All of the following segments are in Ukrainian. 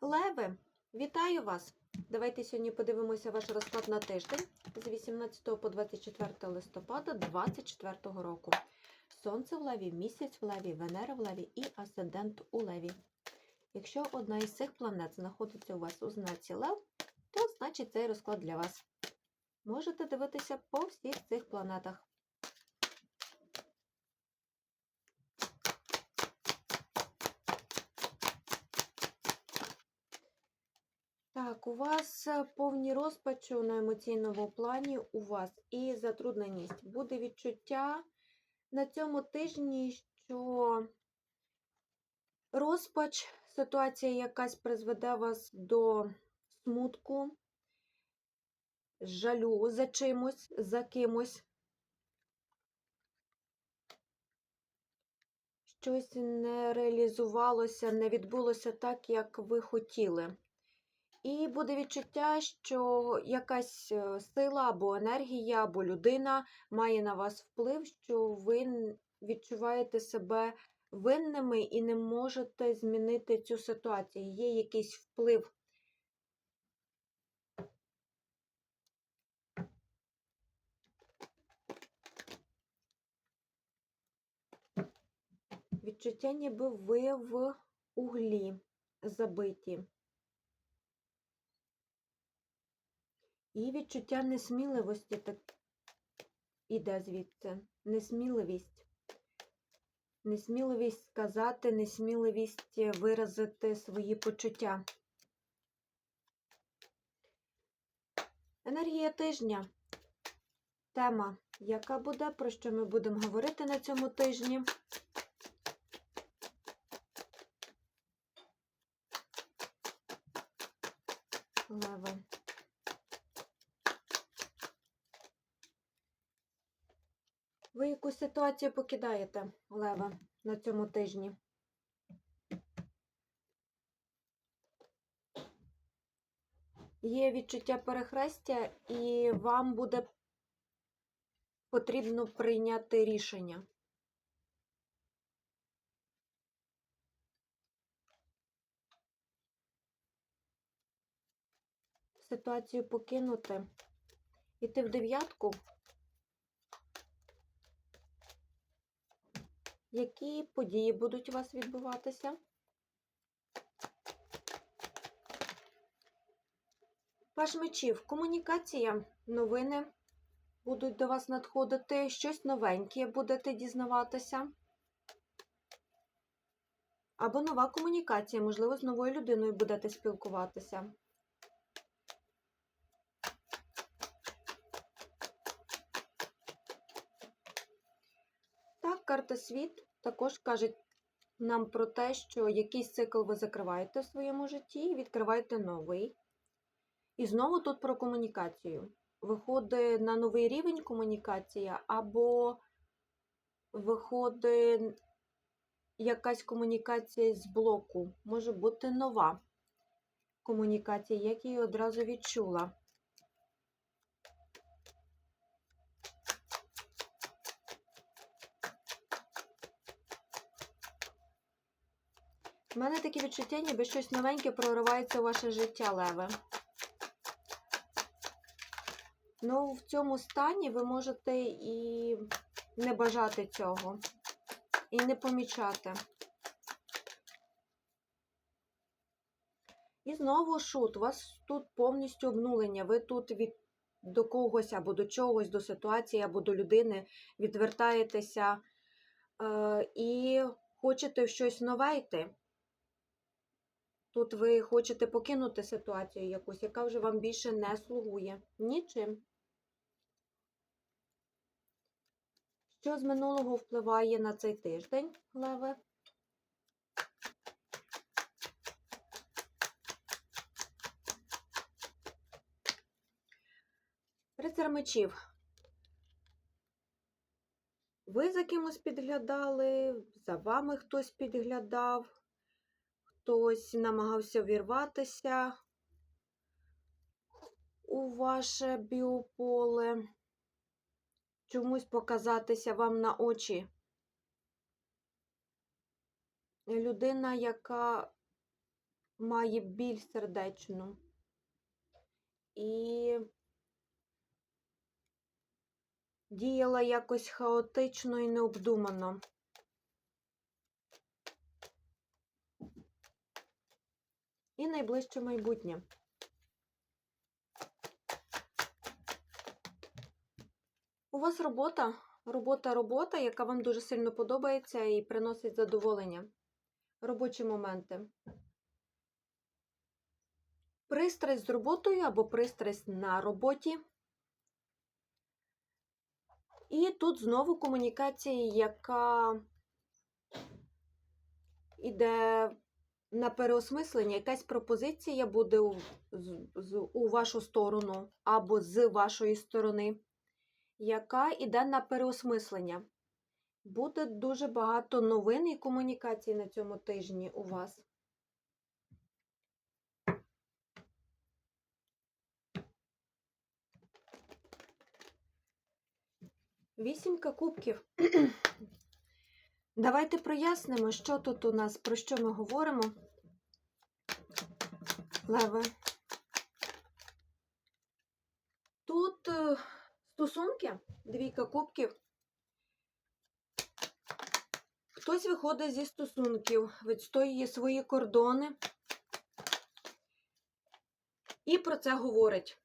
Леви, вітаю вас! Давайте сьогодні подивимося ваш розклад на тиждень з 18 по 24 листопада 2024 року. Сонце в леві, місяць в леві, Венера в леві і асцендент у леві. Якщо одна із цих планет знаходиться у вас у знаці Лев, то значить цей розклад для вас. Можете дивитися по всіх цих планетах. У вас е, повні розпачу на емоційному плані у вас і затрудненість. Буде відчуття на цьому тижні, що розпач, ситуація якась призведе вас до смутку, жалю за чимось, за кимось. Щось не реалізувалося, не відбулося так, як ви хотіли. І буде відчуття, що якась е, сила або енергія, або людина має на вас вплив, що ви відчуваєте себе винними і не можете змінити цю ситуацію. Є якийсь вплив. Відчуття, ніби ви в углі забиті. І відчуття несміливості так іде звідси. Несміливість. Несміливість сказати, несміливість виразити свої почуття. Енергія тижня. Тема, яка буде, про що ми будемо говорити на цьому тижні. Лева. Ви яку ситуацію покидаєте, Лева, на цьому тижні? Є відчуття перехрестя, і вам буде потрібно прийняти рішення. Ситуацію покинути. Іти в дев'ятку. Які події будуть у вас відбуватися? Паж мечів, комунікація, новини будуть до вас надходити, щось новеньке будете дізнаватися. Або нова комунікація, можливо, з новою людиною будете спілкуватися. Карта світ також каже нам про те, що якийсь цикл ви закриваєте в своєму житті і відкриваєте новий. І знову тут про комунікацію. Виходить на новий рівень комунікація, або виходить якась комунікація з блоку. Може бути нова комунікація, як я її одразу відчула. У мене таке відчуття, ніби щось новеньке проривається у ваше життя, Леве. Ну, в цьому стані ви можете і не бажати цього, і не помічати. І знову шут. У вас тут повністю обнулення. Ви тут від до когось або до чогось, до ситуації, або до людини відвертаєтеся е, і хочете в щось нове йти. Тут ви хочете покинути ситуацію якусь, яка вже вам більше не слугує. Нічим. Що з минулого впливає на цей тиждень, Леве? Рицар мечів. Ви за кимось підглядали, за вами хтось підглядав хтось намагався вірватися у ваше біополе, чомусь показатися вам на очі. Людина, яка має біль сердечну. І діяла якось хаотично і необдумано. І найближче майбутнє. У вас робота, робота, робота, яка вам дуже сильно подобається і приносить задоволення. Робочі моменти. Пристрасть з роботою або пристрасть на роботі. І тут знову комунікація, яка іде на переосмислення, якась пропозиція буде у, з, у вашу сторону або з вашої сторони, яка йде на переосмислення. Буде дуже багато новин і комунікацій на цьому тижні у вас. Вісімка кубків. Давайте прояснимо, що тут у нас, про що ми говоримо. Леве. Тут е, стосунки, двійка кубків. Хтось виходить зі стосунків, відстоює свої кордони і про це говорить.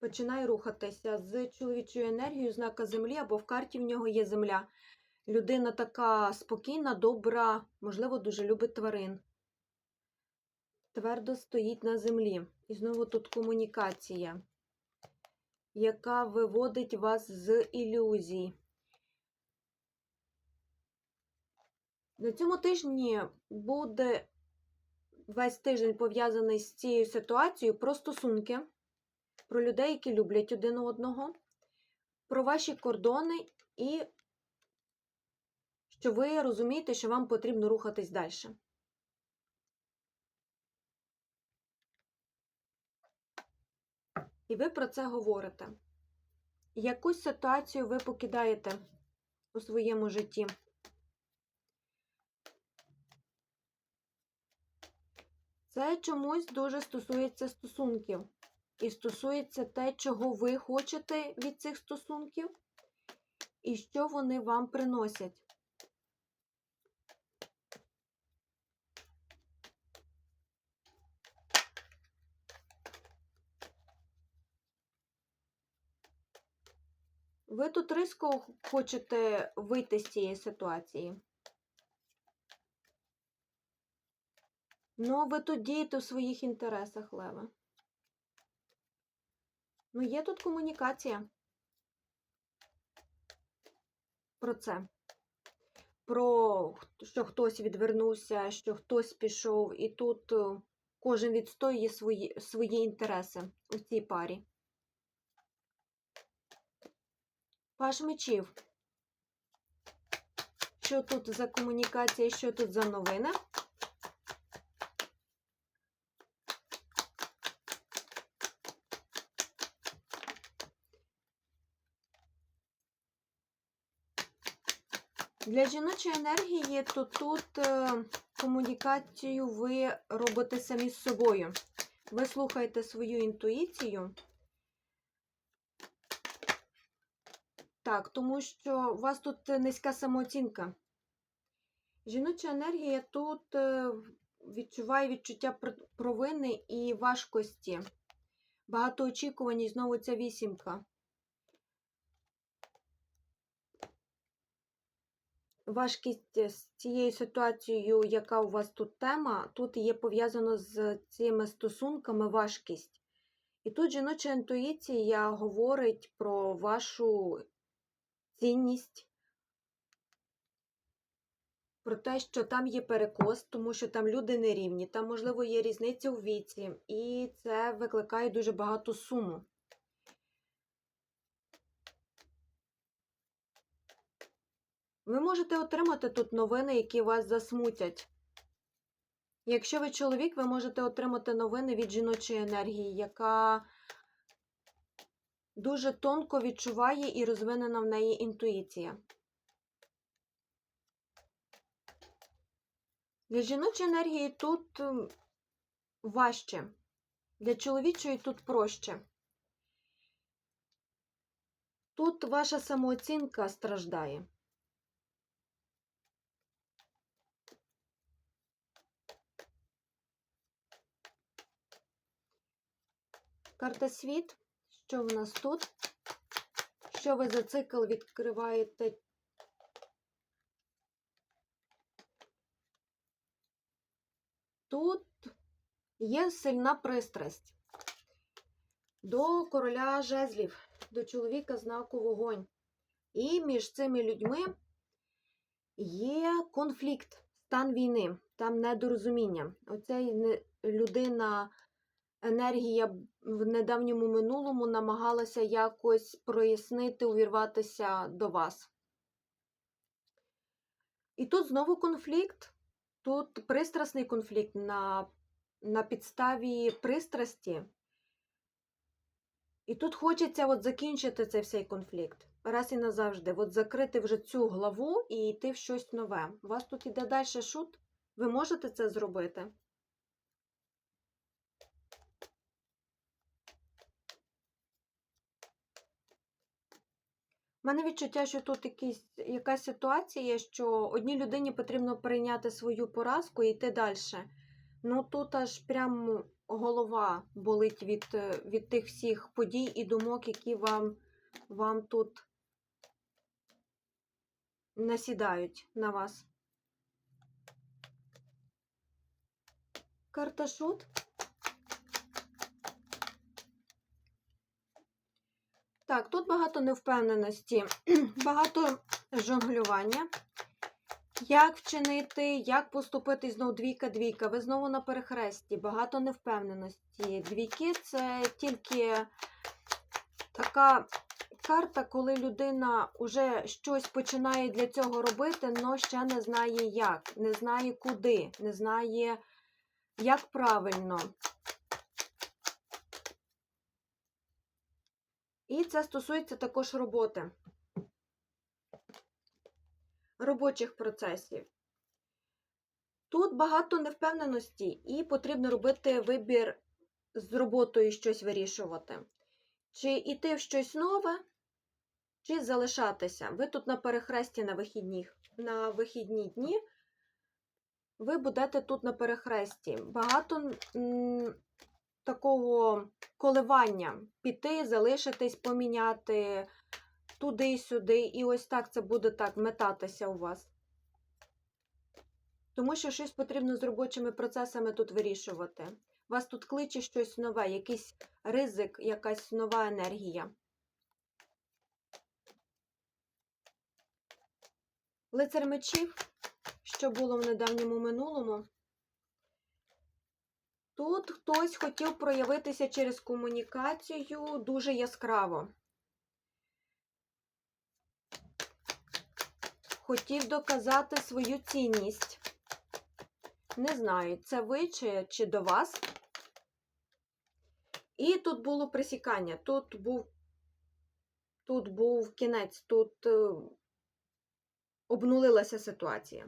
Починає рухатися з чоловічою енергією знака землі, або в карті в нього є земля. Людина така спокійна, добра, можливо, дуже любить тварин. Твердо стоїть на землі. І знову тут комунікація, яка виводить вас з ілюзій. На цьому тижні буде весь тиждень пов'язаний з цією ситуацією про стосунки, про людей, які люблять один одного, про ваші кордони і що ви розумієте, що вам потрібно рухатись далі. І ви про це говорите. Якусь ситуацію ви покидаєте у своєму житті. Це чомусь дуже стосується стосунків. І стосується те, чого ви хочете від цих стосунків, і що вони вам приносять. Ви тут різко хочете вийти з цієї ситуації. Ну, ви тут дієте у своїх інтересах, Леве. Ну, є тут комунікація про це. Про що хтось відвернувся, що хтось пішов, і тут е, кожен відстоює свої, свої інтереси у цій парі. Паш мечів. Що тут за комунікація, що тут за новини? Для жіночої енергії, то тут е, комунікацію ви робите самі з собою. Ви слухаєте свою інтуїцію. Так, тому що у вас тут низька самооцінка. Жіноча енергія тут е, відчуває відчуття провини і важкості. Багато очікувань, знову ця вісімка. Важкість е, з цією ситуацією, яка у вас тут тема, тут є пов'язано з цими стосунками важкість. І тут жіноча інтуїція говорить про вашу цінність, про те, що там є перекос, тому що там люди не рівні, там, можливо, є різниця у віці, і це викликає дуже багато суму. Ви можете отримати тут новини, які вас засмутять. Якщо ви чоловік, ви можете отримати новини від жіночої енергії, яка дуже тонко відчуває і розвинена в неї інтуїція. Для жіночої енергії тут важче. Для чоловічої тут проще. Тут ваша самооцінка страждає. Карта світ. Що в нас тут? Що ви за цикл відкриваєте? Тут є сильна пристрасть до короля жезлів, до чоловіка знаку вогонь. І між цими людьми є конфлікт, стан війни, там недорозуміння. Оця людина, енергія в недавньому минулому намагалася якось прояснити, увірватися до вас. І тут знову конфлікт. Тут пристрасний конфлікт на, на підставі пристрасті. І тут хочеться от закінчити цей всей конфлікт. Раз і назавжди. От закрити вже цю главу і йти в щось нове. У вас тут іде далі шут. Ви можете це зробити? У мене відчуття, що тут якісь, якась ситуація, що одній людині потрібно прийняти свою поразку і йти далі. Ну тут аж прям голова болить від, від тих всіх подій і думок, які вам, вам тут насідають на вас. Карта шут. Так, тут багато невпевненості, багато жонглювання. Як вчинити, як поступити знов двійка-двійка. Ви знову на перехресті, багато невпевненості. Двійки це тільки така карта, коли людина вже щось починає для цього робити, але ще не знає як, не знає куди, не знає, як правильно. І це стосується також роботи, робочих процесів. Тут багато невпевненості, і потрібно робити вибір з роботою щось вирішувати. Чи йти в щось нове, чи залишатися. Ви тут на перехресті на вихідних, на вихідні дні. Ви будете тут на перехресті. Багато такого коливання піти, залишитись, поміняти туди-сюди. І ось так це буде так метатися у вас. Тому що щось потрібно з робочими процесами тут вирішувати. Вас тут кличе щось нове, якийсь ризик, якась нова енергія. Лицар мечів, що було в недавньому минулому. Тут хтось хотів проявитися через комунікацію дуже яскраво. Хотів доказати свою цінність. Не знаю, це ви чи, чи до вас. І тут було присікання. Тут був, тут був кінець, тут е, обнулилася ситуація.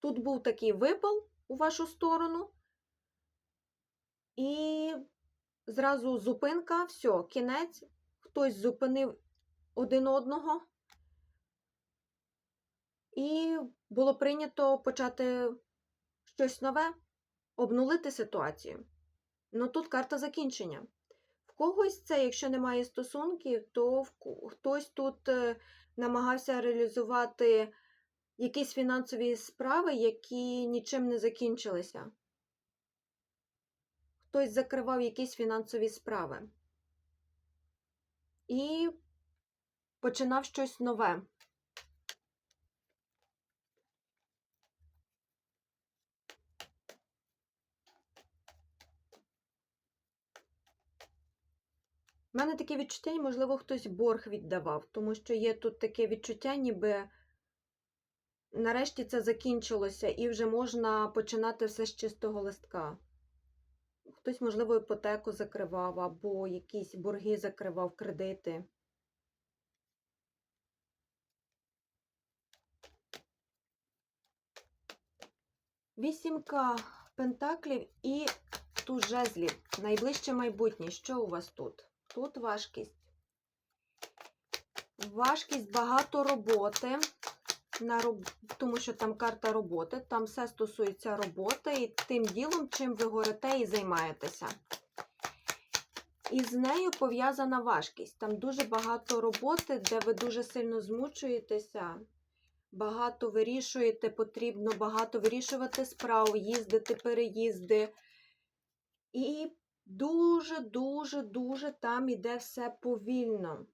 Тут був такий випал у вашу сторону. І зразу зупинка, все, кінець. Хтось зупинив один одного. І було прийнято почати щось нове, обнулити ситуацію. Ну тут карта закінчення. В когось це, якщо немає стосунків, то в хтось тут е, намагався реалізувати якісь фінансові справи, які нічим не закінчилися хтось закривав якісь фінансові справи і починав щось нове. У мене таке відчуття, можливо, хтось борг віддавав, тому що є тут таке відчуття, ніби нарешті це закінчилося і вже можна починати все з чистого листка. Хтось, можливо, іпотеку закривав або якісь борги закривав, кредити. Вісімка пентаклів і туз туз жезлів. Найближче майбутнє. Що у вас тут? Тут важкість. Важкість багато роботи, на роб... тому що там карта роботи, там все стосується роботи і тим ділом, чим ви горите і займаєтеся. І з нею пов'язана важкість. Там дуже багато роботи, де ви дуже сильно змучуєтеся, багато вирішуєте, потрібно багато вирішувати справ, їздити, переїзди. І дуже-дуже, дуже там іде все повільно.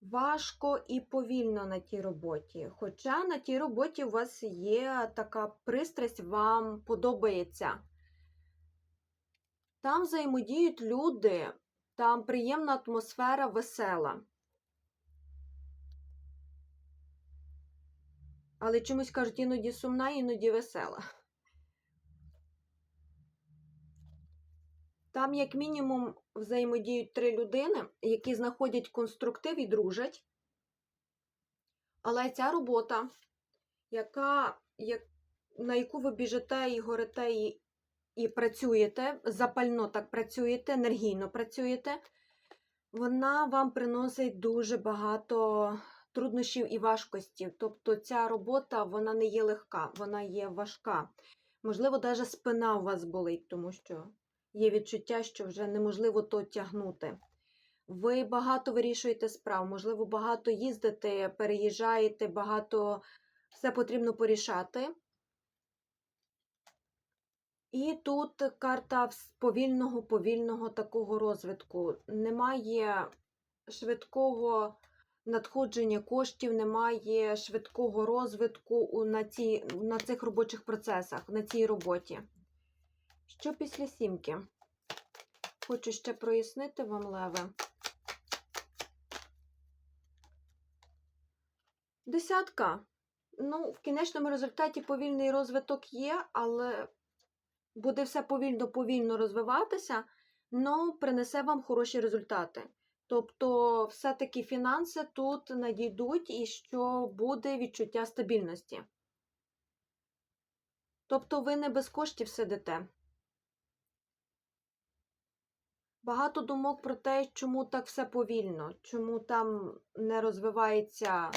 Важко і повільно на тій роботі. Хоча на тій роботі у вас є така пристрасть, вам подобається. Там взаємодіють люди, там приємна атмосфера, весела. Але чомусь кажуть, іноді сумна, іноді весела. Там, як мінімум, взаємодіють три людини, які знаходять конструктив і дружать. Але ця робота, яка, як, на яку ви біжите і горите і, і працюєте, запально так працюєте, енергійно працюєте, вона вам приносить дуже багато труднощів і важкостів. Тобто ця робота вона не є легка, вона є важка. Можливо, навіть спина у вас болить, тому що є відчуття, що вже неможливо то тягнути. Ви багато вирішуєте справ, можливо, багато їздите, переїжджаєте, багато все потрібно порішати. І тут карта повільного, повільного такого розвитку. Немає швидкого надходження коштів, немає швидкого розвитку на, ці, на цих робочих процесах, на цій роботі. Що після сімки? Хочу ще прояснити вам, Леве. Десятка. Ну, в кінечному результаті повільний розвиток є, але буде все повільно-повільно розвиватися, але принесе вам хороші результати. Тобто, все-таки фінанси тут надійдуть і що буде відчуття стабільності. Тобто, ви не без коштів сидите. Багато думок про те, чому так все повільно, чому там не розвивається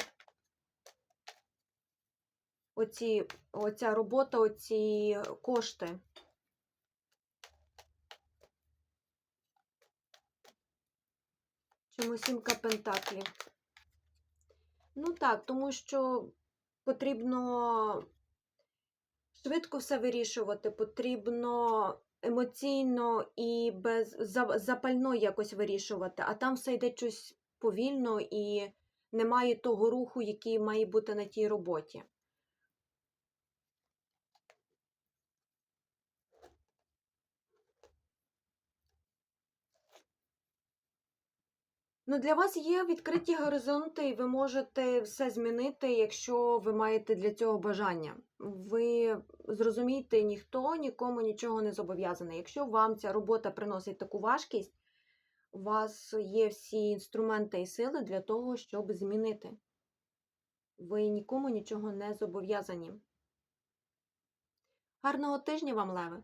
оці, оця робота, оці кошти. Чому сімка пентаклів? Ну так, тому що потрібно швидко все вирішувати, потрібно емоційно і без запально якось вирішувати, а там все йде щось повільно і немає того руху, який має бути на тій роботі. Ну, для вас є відкриті горизонти, і ви можете все змінити, якщо ви маєте для цього бажання. Ви зрозумієте, ніхто нікому нічого не зобов'язаний. Якщо вам ця робота приносить таку важкість, у вас є всі інструменти і сили для того, щоб змінити. Ви нікому нічого не зобов'язані. Гарного тижня вам, Леви!